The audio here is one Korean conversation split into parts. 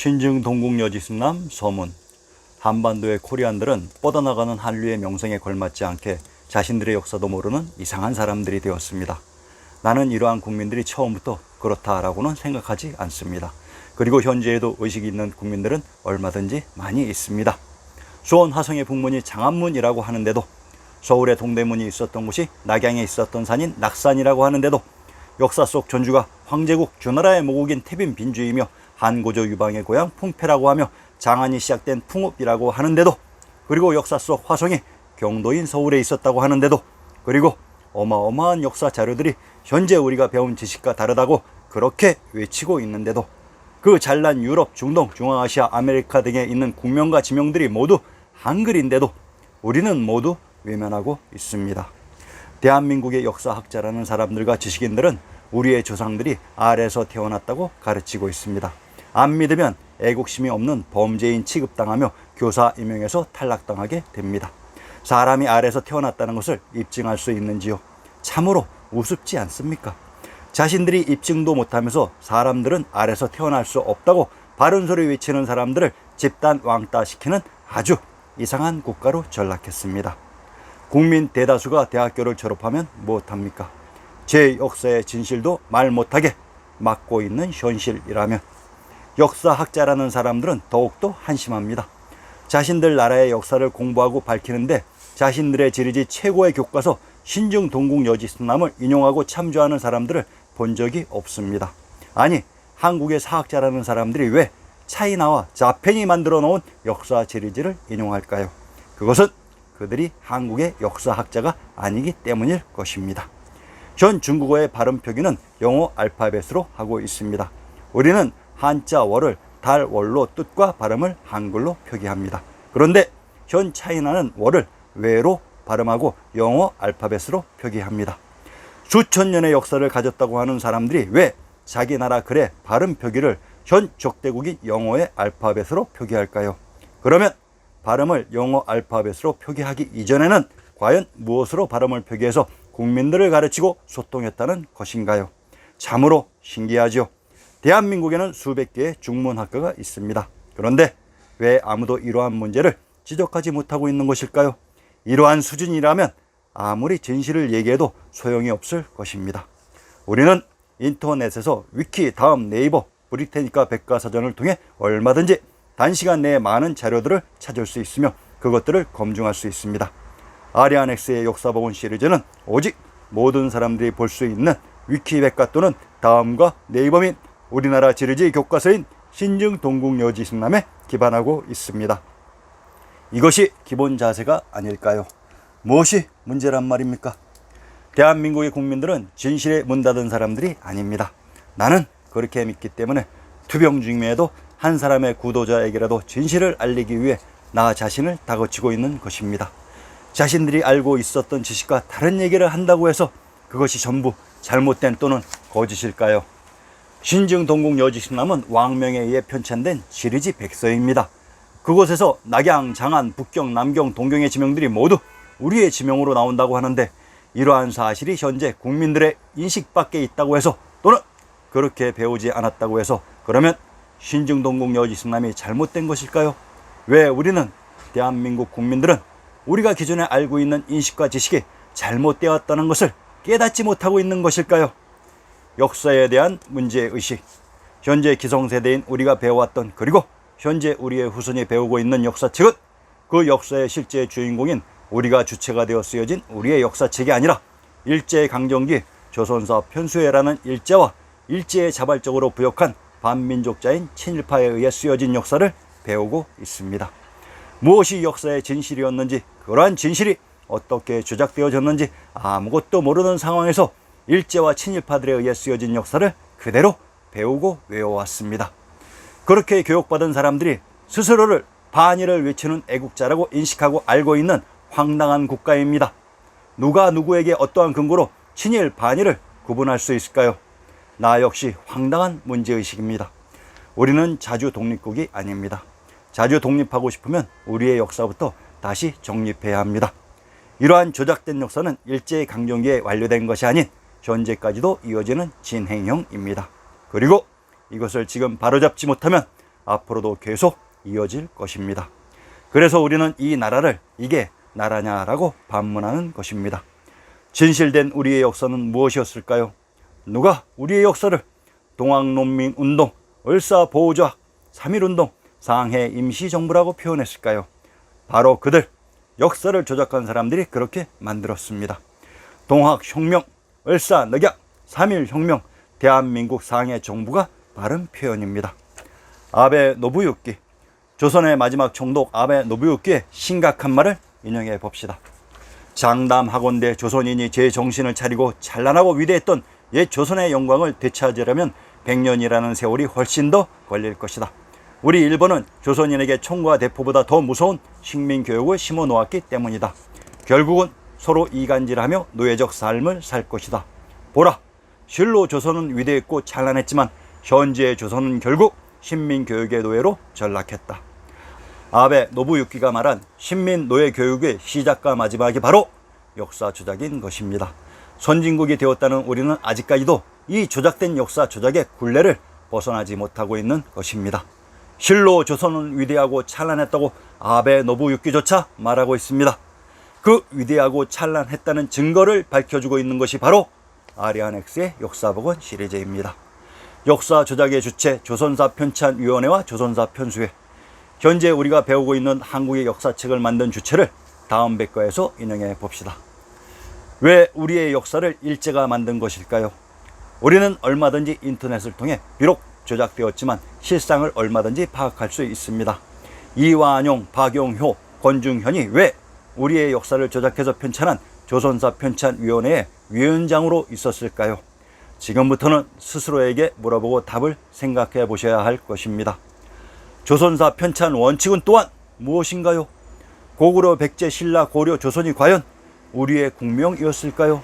신증 동국여지순남 서문 한반도의 코리안들은 뻗어나가는 한류의 명성에 걸맞지 않게 자신들의 역사도 모르는 이상한 사람들이 되었습니다. 나는 이러한 국민들이 처음부터 그렇다라고는 생각하지 않습니다. 그리고 현재에도 의식이 있는 국민들은 얼마든지 많이 있습니다. 수원 화성의 북문이 장안문이라고 하는데도 서울의 동대문이 있었던 곳이 낙양에 있었던 산인 낙산이라고 하는데도 역사 속 전주가 황제국 주나라의 모국인 태빈 빈주이며 한고조 유방의 고향 풍패라고 하며 장안이 시작된 풍읍이라고 하는데도 그리고 역사 속 화성이 경도인 서울에 있었다고 하는데도 그리고 어마어마한 역사 자료들이 현재 우리가 배운 지식과 다르다고 그렇게 외치고 있는데도 그 잘난 유럽, 중동, 중앙아시아, 아메리카 등에 있는 국명과 지명들이 모두 한글인데도 우리는 모두 외면하고 있습니다. 대한민국의 역사학자라는 사람들과 지식인들은 우리의 조상들이 아래에서 태어났다고 가르치고 있습니다. 안 믿으면 애국심이 없는 범죄인 취급당하며 교사 임용에서 탈락당하게 됩니다. 사람이 아래에서 태어났다는 것을 입증할 수 있는지요? 참으로 우습지 않습니까? 자신들이 입증도 못하면서 사람들은 아래서 태어날 수 없다고 바른 소리 외치는 사람들을 집단 왕따시키는 아주 이상한 국가로 전락했습니다. 국민 대다수가 대학교를 졸업하면 무엇합니까? 제 역사의 진실도 말 못하게 막고 있는 현실이라면 역사학자라는 사람들은 더욱더 한심합니다. 자신들 나라의 역사를 공부하고 밝히는데 자신들의 지리지 최고의 교과서 신증 동국 여지순남을 인용하고 참조하는 사람들을 본 적이 없습니다. 아니 한국의 사학자라는 사람들이 왜 차이나와 자펜이 만들어 놓은 역사 지리지를 인용할까요? 그것은 그들이 한국의 역사학자가 아니기 때문일 것입니다. 현 중국어의 발음 표기는 영어 알파벳으로 하고 있습니다. 우리는 한자 월을 달 월로 뜻과 발음을 한글로 표기합니다. 그런데 현 차이나는 월을 외로 발음하고 영어 알파벳으로 표기합니다. 수천 년의 역사를 가졌다고 하는 사람들이 왜 자기 나라 글의 발음 표기를 현 적대국인 영어의 알파벳으로 표기할까요? 그러면 발음을 영어 알파벳으로 표기하기 이전에는 과연 무엇으로 발음을 표기해서 국민들을 가르치고 소통했다는 것인가요? 참으로 신기하죠. 대한민국에는 수백 개의 중문학교가 있습니다. 그런데 왜 아무도 이러한 문제를 지적하지 못하고 있는 것일까요? 이러한 수준이라면 아무리 진실을 얘기해도 소용이 없을 것입니다. 우리는 인터넷에서 위키, 다음 네이버, 브리테니카 백과사전을 통해 얼마든지 단시간 내에 많은 자료들을 찾을 수 있으며 그것들을 검증할 수 있습니다. 아리아넥스의 역사복원 시리즈는 오직 모든 사람들이 볼 수 있는 위키백과 또는 다음과 네이버 및 우리나라 지리지 교과서인 신증 동국여지승남에 기반하고 있습니다. 이것이 기본 자세가 아닐까요? 무엇이 문제란 말입니까? 대한민국의 국민들은 진실에 문 닫은 사람들이 아닙니다. 나는 그렇게 믿기 때문에 투병 중임에도 한 사람의 구도자에게라도 진실을 알리기 위해 나 자신을 다그치고 있는 것입니다. 자신들이 알고 있었던 지식과 다른 얘기를 한다고 해서 그것이 전부 잘못된 또는 거짓일까요? 신증 동국 여지신남은 왕명에 의해 편찬된 지리지 백서입니다. 그곳에서 낙양, 장안, 북경, 남경, 동경의 지명들이 모두 우리의 지명으로 나온다고 하는데 이러한 사실이 현재 국민들의 인식 밖에 있다고 해서 또는 그렇게 배우지 않았다고 해서 그러면 신증동국 여지승남이 잘못된 것일까요? 왜 우리는 대한민국 국민들은 우리가 기존에 알고 있는 인식과 지식이 잘못되었다는 것을 깨닫지 못하고 있는 것일까요? 역사에 대한 문제의식, 현재 기성세대인 우리가 배워왔던 그리고 현재 우리의 후손이 배우고 있는 역사책은 그 역사의 실제 주인공인 우리가 주체가 되어 쓰여진 우리의 역사책이 아니라 일제 강점기 조선사 편수회라는 일제와 일제에 자발적으로 부역한 반민족자인 친일파에 의해 쓰여진 역사를 배우고 있습니다. 무엇이 역사의 진실이었는지 그러한 진실이 어떻게 조작되어졌는지 아무것도 모르는 상황에서 일제와 친일파들에 의해 쓰여진 역사를 그대로 배우고 외워왔습니다. 그렇게 교육받은 사람들이 스스로를 반일을 외치는 애국자라고 인식하고 알고 있는 황당한 국가입니다. 누가 누구에게 어떠한 근거로 친일, 반일을 구분할 수 있을까요? 나 역시 황당한 문제의식입니다. 우리는 자주 독립국이 아닙니다. 자주 독립하고 싶으면 우리의 역사부터 다시 정립해야 합니다. 이러한 조작된 역사는 일제 강점기에 완료된 것이 아닌 현재까지도 이어지는 진행형입니다. 그리고 이것을 지금 바로잡지 못하면 앞으로도 계속 이어질 것입니다. 그래서 우리는 이 나라를 이게 나라냐라고 반문하는 것입니다. 진실된 우리의 역사는 무엇이었을까요? 누가 우리의 역사를 동학농민운동, 을사보호조약, 3.1운동, 상해 임시정부라고 표현했을까요? 바로 그들, 역사를 조작한 사람들이 그렇게 만들었습니다. 동학혁명, 을사늑약, 3.1혁명, 대한민국 상해 정부가 바른 표현입니다. 아베 노부유키, 조선의 마지막 총독 아베 노부유키의 심각한 말을 인용해 봅시다. 장담하건대 조선인이 제 정신을 차리고 찬란하고 위대했던 옛 조선의 영광을 되찾으려면 100년이라는 세월이 훨씬 더 걸릴 것이다. 우리 일본은 조선인에게 총과 대포보다 더 무서운 식민 교육을 심어 놓았기 때문이다. 결국은 서로 이간질하며 노예적 삶을 살 것이다. 보라, 실로 조선은 위대했고 찬란했지만 현재의 조선은 결국 신민 교육의 노예로 전락했다. 아베 노부유키가 말한 신민 노예 교육의 시작과 마지막이 바로 역사 조작인 것입니다. 선진국이 되었다는 우리는 아직까지도 이 조작된 역사 조작의 굴레를 벗어나지 못하고 있는 것입니다. 실로 조선은 위대하고 찬란했다고 아베 노부유키조차 말하고 있습니다. 그 위대하고 찬란했다는 증거를 밝혀주고 있는 것이 바로 아리아넥스의 역사복원 시리즈입니다. 역사 조작의 주체 조선사 편찬위원회와 조선사 편수회 현재 우리가 배우고 있는 한국의 역사책을 만든 주체를 다음 백과에서 인용해 봅시다. 왜 우리의 역사를 일제가 만든 것일까요? 우리는 얼마든지 인터넷을 통해 비록 조작되었지만 실상을 얼마든지 파악할 수 있습니다. 이완용, 박용효, 권중현이 왜 우리의 역사를 조작해서 편찬한 조선사 편찬위원회의 위원장으로 있었을까요? 지금부터는 스스로에게 물어보고 답을 생각해 보셔야 할 것입니다. 조선사 편찬 원칙은 또한 무엇인가요? 고구려, 백제, 신라, 고려, 조선이 과연 우리의 국명이었을까요?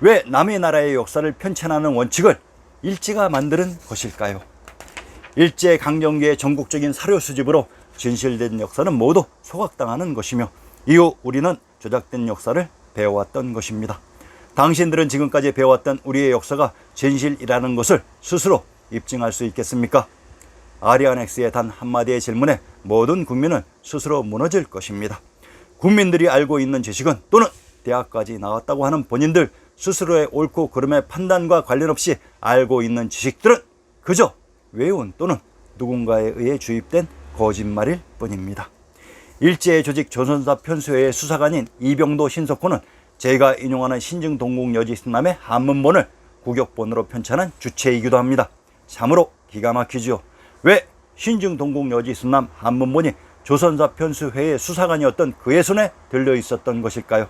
왜 남의 나라의 역사를 편찬하는 원칙을 일제가 만드는 것일까요? 일제 강점기의 전국적인 사료 수집으로 진실된 역사는 모두 소각당하는 것이며 이후 우리는 조작된 역사를 배워왔던 것입니다. 당신들은 지금까지 배워왔던 우리의 역사가 진실이라는 것을 스스로 입증할 수 있겠습니까? 아리아넥스의 단 한마디의 질문에 모든 국민은 스스로 무너질 것입니다. 국민들이 알고 있는 지식은 또는 대학까지 나왔다고 하는 본인들 스스로의 옳고 그름의 판단과 관련 없이 알고 있는 지식들은 그저 외운 또는 누군가에 의해 주입된 거짓말일 뿐입니다. 일제의 조직 조선사 편수회의 수사관인 이병도 신석호는 제가 인용하는 신증동국여지승남의 한문본을 국역본으로 편찬한 주체이기도 합니다. 참으로 기가 막히지요. 왜 신증동국여지승남 한문본이 조선사 편수회의 수사관이었던 그의 손에 들려 있었던 것일까요?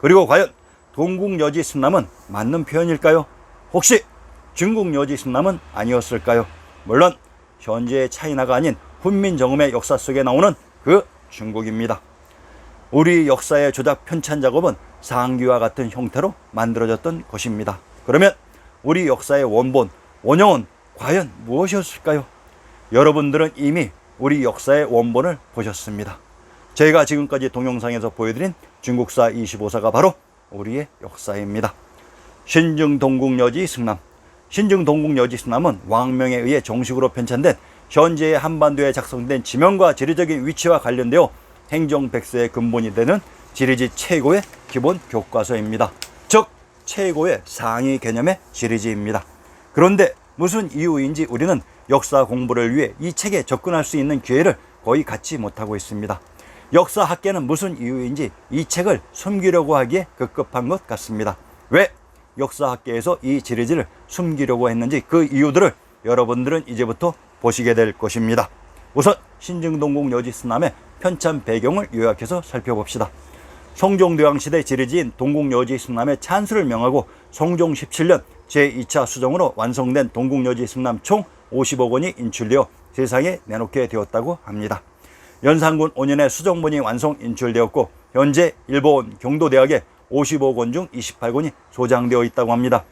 그리고 과연 동국여지승남은 맞는 표현일까요? 혹시 중국여지승남은 아니었을까요? 물론 현재의 차이나가 아닌 훈민정음의 역사 속에 나오는 그 중국입니다. 우리 역사의 조작 편찬 작업은 상기와 같은 형태로 만들어졌던 것입니다. 그러면 우리 역사의 원본, 원형은 과연 무엇이었을까요? 여러분들은 이미 우리 역사의 원본을 보셨습니다. 제가 지금까지 동영상에서 보여드린 중국사 25사가 바로 우리의 역사입니다. 신증동국여지 승남. 신증동국여지 승남은 왕명에 의해 정식으로 편찬된 현재의 한반도에 작성된 지명과 지리적인 위치와 관련되어 행정 백서의 근본이 되는 지리지 최고의 기본 교과서입니다. 즉 최고의 상위 개념의 지리지입니다. 그런데 무슨 이유인지 우리는 역사 공부를 위해 이 책에 접근할 수 있는 기회를 거의 갖지 못하고 있습니다. 역사 학계는 무슨 이유인지 이 책을 숨기려고 하기에 급급한 것 같습니다. 왜 역사 학계에서 이 지리지를 숨기려고 했는지 그 이유들을 여러분들은 이제부터 보시게 될 것입니다. 우선 신증동국 여지스남의 편찬 배경을 요약해서 살펴봅시다. 성종대왕 시대 지리지인 동국여지승남의 찬수를 명하고 성종 17년 제2차 수정으로 완성된 동국여지승남 총 50억 원이 인출되어 세상에 내놓게 되었다고 합니다. 연산군 5년에 수정본이 완성 인출되었고 현재 일본 경도대학에 50억 원 중 28권이 소장되어 있다고 합니다.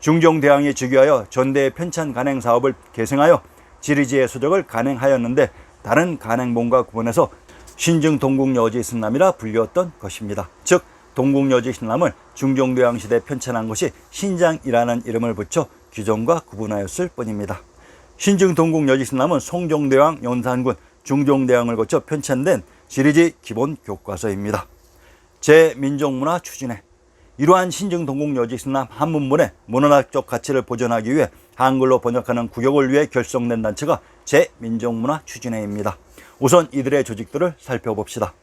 중종대왕이 즉위하여 전대 편찬 간행 사업을 계승하여 지리지의 수적을 간행하였는데 다른 간행본과 구분해서 신증 동국여지 승남이라 불렸던 것입니다. 즉 동국여지 승남을 중종대왕 시대 편찬한 것이 신장이라는 이름을 붙여 규정과 구분하였을 뿐입니다. 신증 동국 여지승남은 송정대왕 연산군 중종대왕을 거쳐 편찬된 지리지 기본 교과서입니다. 제민족문화 추진회 이러한 신증 동국 여지승남 한문문의 문헌학적 가치를 보존하기 위해 한글로 번역하는 구역을 위해 결성된 단체가 제민족문화 추진회입니다. 우선 이들의 조직들을 살펴봅시다.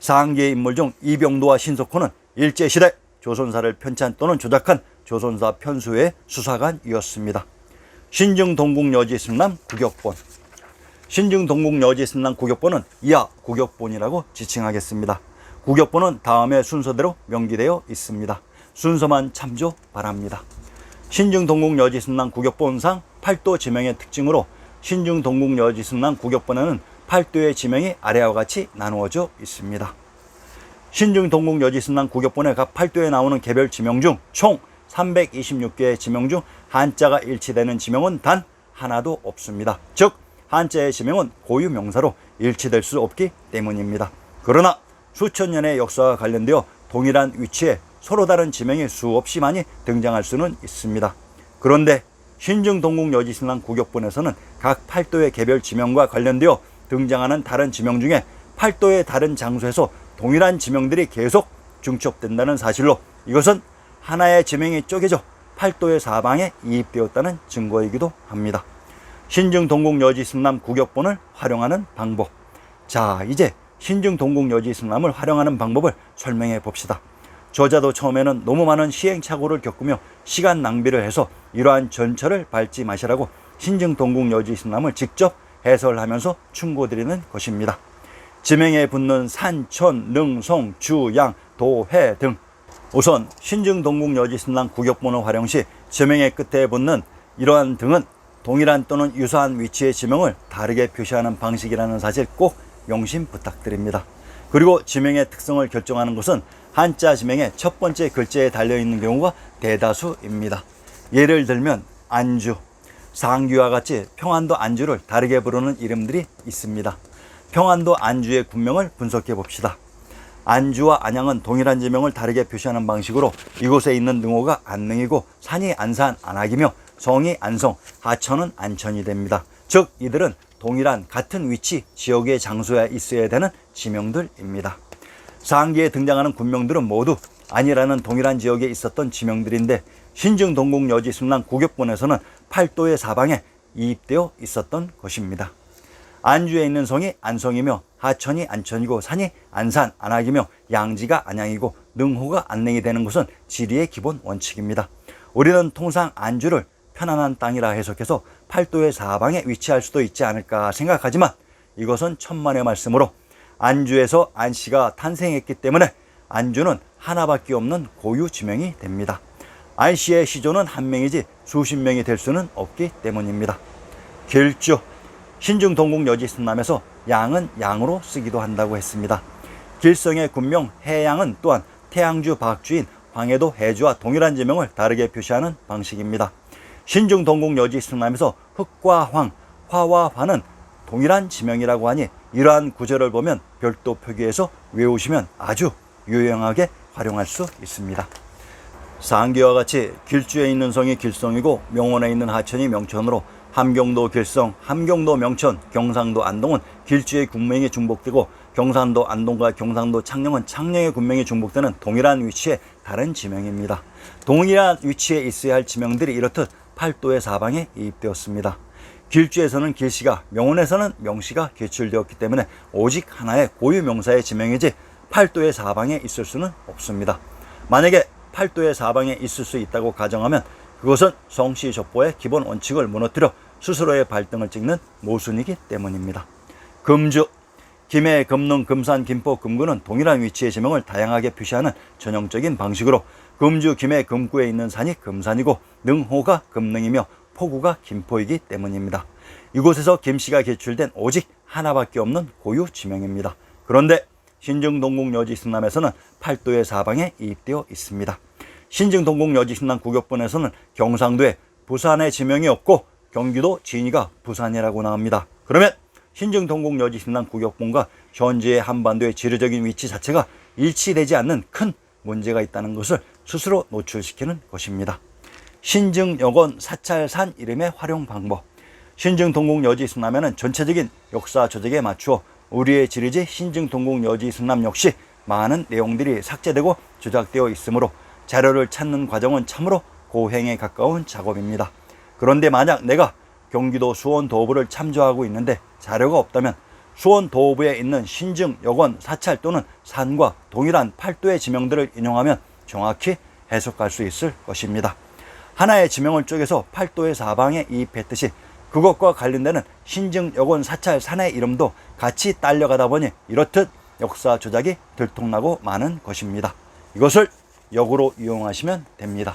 상계의 인물 중 이병도와 신석호는 일제시대 조선사를 편찬 또는 조작한 조선사 편수의 수사관이었습니다. 신증동국여지승남 구격본 신증동국여지승남 구격본은 이하 구격본이라고 지칭하겠습니다. 구격본은 다음의 순서대로 명기되어 있습니다. 순서만 참조 바랍니다. 신증동국여지승남 구격본상 팔도 지명의 특징으로 신증동국여지승남 구격본에는 팔도의 지명이 아래와 같이 나누어져 있습니다. 신증동국여지승남 구격본의 각 팔도에 나오는 개별 지명 중 총 326개의 지명 중 한자가 일치되는 지명은 단 하나도 없습니다. 즉 한자의 지명은 고유 명사로 일치될 수 없기 때문입니다. 그러나 수천 년의 역사와 관련되어 동일한 위치에 서로 다른 지명이 수없이 많이 등장할 수는 있습니다. 그런데 신증동국여지승남 구격본에서는 각 팔도의 개별 지명과 관련되어 등장하는 다른 지명 중에 팔도의 다른 장소에서 동일한 지명들이 계속 중첩된다는 사실로 이것은 하나의 지명이 쪼개져 팔도의 사방에 이입되었다는 증거이기도 합니다. 신증 동국 여지 승남 구격본을 활용하는 방법. 자, 이제 신증 동국 여지 승남을 활용하는 방법을 설명해 봅시다. 저자도 처음에는 너무 많은 시행착오를 겪으며 시간 낭비를 해서 이러한 전철을 밟지 마시라고 신증 동국 여지 승남을 직접 해설하면서 충고드리는 것입니다. 지명에 붙는 산, 천, 능, 성, 주, 양, 도, 해 등 우선 신증 동국 여지승남 구격본을 활용 시 지명의 끝에 붙는 이러한 등은 동일한 또는 유사한 위치의 지명을 다르게 표시하는 방식이라는 사실 꼭 명심 부탁드립니다. 그리고 지명의 특성을 결정하는 것은 한자 지명의 첫 번째 글자에 달려 있는 경우가 대다수입니다. 예를 들면 안주, 상규와 같이 평안도 안주를 다르게 부르는 이름들이 있습니다. 평안도 안주의 군명을 분석해 봅시다. 안주와 안양은 동일한 지명을 다르게 표시하는 방식으로 이곳에 있는 능호가 안능이고 산이 안산 안악이며 성이 안성 하천은 안천이 됩니다. 즉 이들은 동일한 같은 위치 지역의 장소에 있어야 되는 지명들입니다. 상기에 등장하는 군명들은 모두 아니라는 동일한 지역에 있었던 지명들인데 신증 동국 여지 승남 구격본에서는 팔도의 사방에 이입되어 있었던 것입니다. 안주에 있는 성이 안성이며 하천이 안천이고 산이 안산 안악이며 양지가 안양이고 능호가 안능이 되는 것은 지리의 기본 원칙입니다. 우리는 통상 안주를 편안한 땅이라 해석해서 팔도의 사방에 위치할 수도 있지 않을까 생각하지만 이것은 천만의 말씀으로 안주에서 안씨가 탄생했기 때문에 안주는 하나밖에 없는 고유 지명이 됩니다. 안씨의 시조는 한 명이지 수십 명이 될 수는 없기 때문입니다. 길주 신중 동국 여지 승남에서 양은 양으로 쓰기도 한다고 했습니다. 길성의 군명 해양은 또한 태양주 박주인 황해도 해주와 동일한 지명을 다르게 표시하는 방식입니다. 신중 동국 여지 승남에서 흑과 황, 화와 화는 동일한 지명이라고 하니 이러한 구절을 보면 별도 표기해서 외우시면 아주 유용하게 활용할 수 있습니다. 상기와 같이 길주에 있는 성이 길성이고 명원에 있는 하천이 명천으로 함경도 길성, 함경도 명천, 경상도 안동은 길주의 군명이 중복되고 경상도 안동과 경상도 창녕은 창녕의 군명이 중복되는 동일한 위치의 다른 지명입니다. 동일한 위치에 있어야 할 지명들이 이렇듯 팔도의 사방에 이입되었습니다. 길주에서는 길씨가, 명원에서는 명씨가 개출되었기 때문에 오직 하나의 고유 명사의 지명이지 팔도의 사방에 있을 수는 없습니다. 만약에 팔도의 사방에 있을 수 있다고 가정하면 그것은 성씨 족보의 기본 원칙을 무너뜨려 스스로의 발등을 찍는 모순이기 때문입니다. 금주 김해, 금능, 금산, 김포, 금구는 동일한 위치의 지명을 다양하게 표시하는 전형적인 방식으로 금주, 김해, 금구에 있는 산이 금산이고 능호가 금능이며 포구가 김포이기 때문입니다. 이곳에서 김씨가 개출된 오직 하나밖에 없는 고유 지명입니다. 그런데 신증동국 여지 승남에서는 팔도의 사방에 이입되어 있습니다. 신증동국 여지 승남 구격본에서는 경상도에 부산의 지명이 없고 경기도 진위가 부산이라고 나옵니다. 그러면 신증동국 여지 승남 구격본과 현재의 한반도의 지리적인 위치 자체가 일치되지 않는 큰 문제가 있다는 것을 스스로 노출시키는 것입니다. 신증여건 사찰산 이름의 활용 방법. 신증 동국 여지 승남에는 전체적인 역사 조작에 맞추어 우리의 지리지 신증 동국 여지 승남 역시 많은 내용들이 삭제되고 조작되어 있으므로 자료를 찾는 과정은 참으로 고행에 가까운 작업입니다. 그런데 만약 내가 경기도 수원 도부를 참조하고 있는데 자료가 없다면 수원 도부에 있는 신증, 여권, 사찰 또는 산과 동일한 팔도의 지명들을 인용하면 정확히 해석할 수 있을 것입니다. 하나의 지명을 쪼개서 팔도의 사방에 이입했듯이 그것과 관련되는 신증, 여권, 사찰, 산의 이름도 같이 딸려가다 보니 이렇듯 역사 조작이 들통나고 많은 것입니다. 이것을 역으로 이용하시면 됩니다.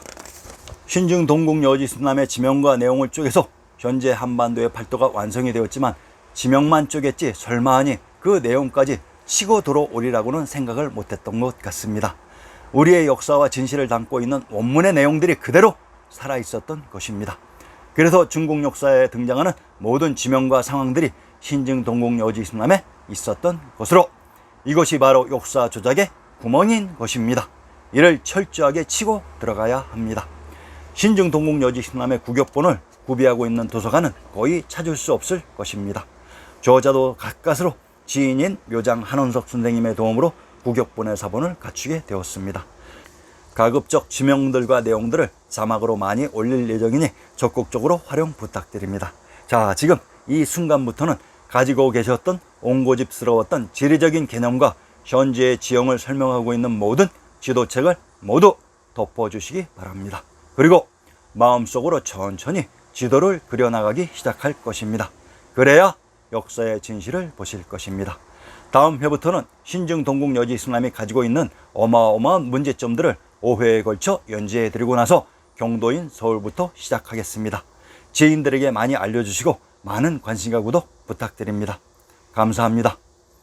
신증 동국 여지 순남의 지명과 내용을 쪼개서 현재 한반도의 팔도가 완성이 되었지만 지명만 쪼갰지 설마 하니 그 내용까지 치고 들어오리라고는 생각을 못했던 것 같습니다. 우리의 역사와 진실을 담고 있는 원문의 내용들이 그대로 살아 있었던 것입니다. 그래서 중국 역사에 등장하는 모든 지명과 상황들이 신증 동국 여지 순남에 있었던 것으로 이것이 바로 역사 조작의 구멍인 것입니다. 이를 철저하게 치고 들어가야 합니다. 신증 동국 여지 신남의 구격본을 구비하고 있는 도서관은 거의 찾을 수 없을 것입니다. 저자도 가까스로 지인인 묘장 한원석 선생님의 도움으로 구격본의 사본을 갖추게 되었습니다. 가급적 지명들과 내용들을 자막으로 많이 올릴 예정이니 적극적으로 활용 부탁드립니다. 자, 지금 이 순간부터는 가지고 계셨던 옹고집스러웠던 지리적인 개념과 현재의 지형을 설명하고 있는 모든 지도책을 모두 덮어주시기 바랍니다. 그리고 마음속으로 천천히 지도를 그려나가기 시작할 것입니다. 그래야 역사의 진실을 보실 것입니다. 다음 회부터는 신증 동국 여지 이슬람이 가지고 있는 어마어마한 문제점들을 5회에 걸쳐 연재해 드리고 나서 경도인 서울부터 시작하겠습니다. 지인들에게 많이 알려주시고 많은 관심과 구독 부탁드립니다. 감사합니다.